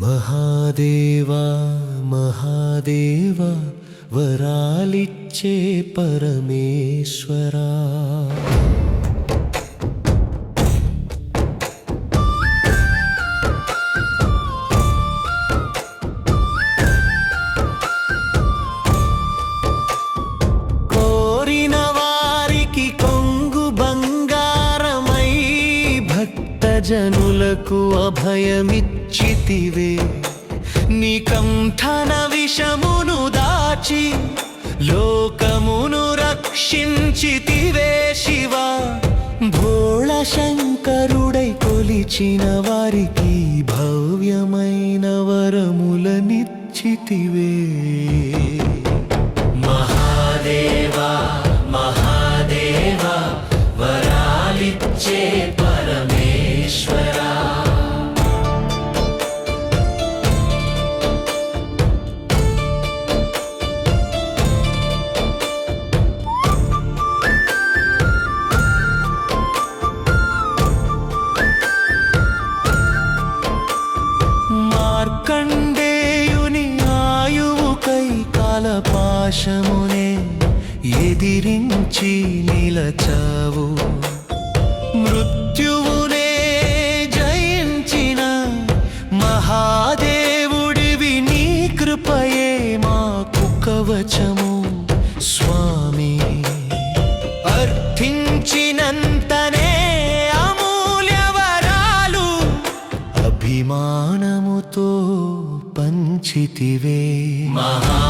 మహాదేవా మహాదేవా వరాలిచ్చే పరమేశ్వరా. కోరిన వారికి కొంగు బంగారమై భక్తజను నాకు అభయమిచ్చితివే. నీ కంఠన విషమును దాచి లోకమును రక్షించితివే శివ. భోళ శంకరుడై కొలిచిన వారికి భవ్యమైన వరములనిచ్చితివే. కాలపాశమునే ఎదిరించి నిలచావు. మృత్యువునే జయించిన మహాదేవుడివి నీ కృపయే మాకు కవచము స్వామి. అర్థించినంతనే అమూల్యవరాలు అభిమానముతో పంచితివే. మహా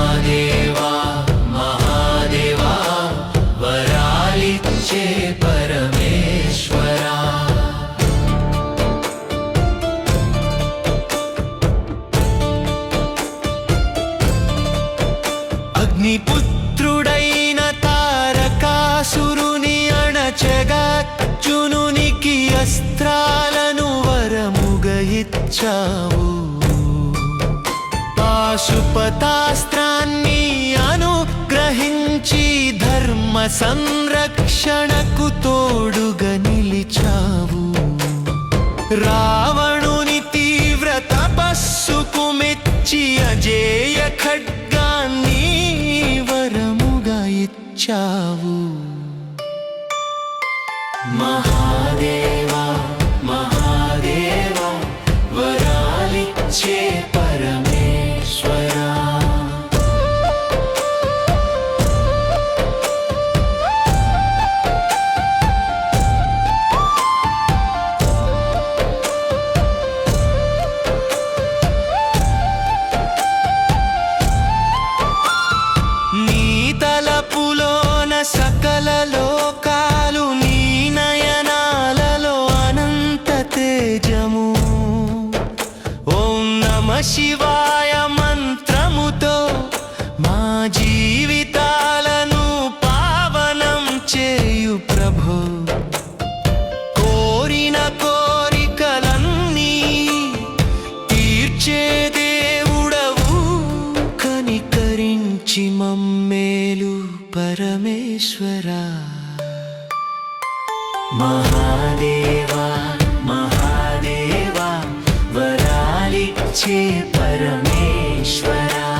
అగ్నిపుత్రుడైన తారకాసురుని అణచగా అణచగార్జునునికి అస్త్రాలను వరముగ ఇచ్చావు పాశుపతాస్త్రాన్ని అనుగ్రహించి ధర్మ సంరక్షణకు తోడుగా నిలిచావు. రావణుని తీవ్ర తపస్సుకు మెచ్చి అజేయ ఖడ్గాన్ని ఇచ్చావు మహాదేవా నమ శివాయ మంత్రముతో మా జీవితాలను పావనం చేయు ప్రభు. కోరిన కోరికలన్నీ తీర్చే దేవుడవు కనికరించి మమ్మేలు పరమేశ్వరా. మహాదేవా छे परमेश्वरा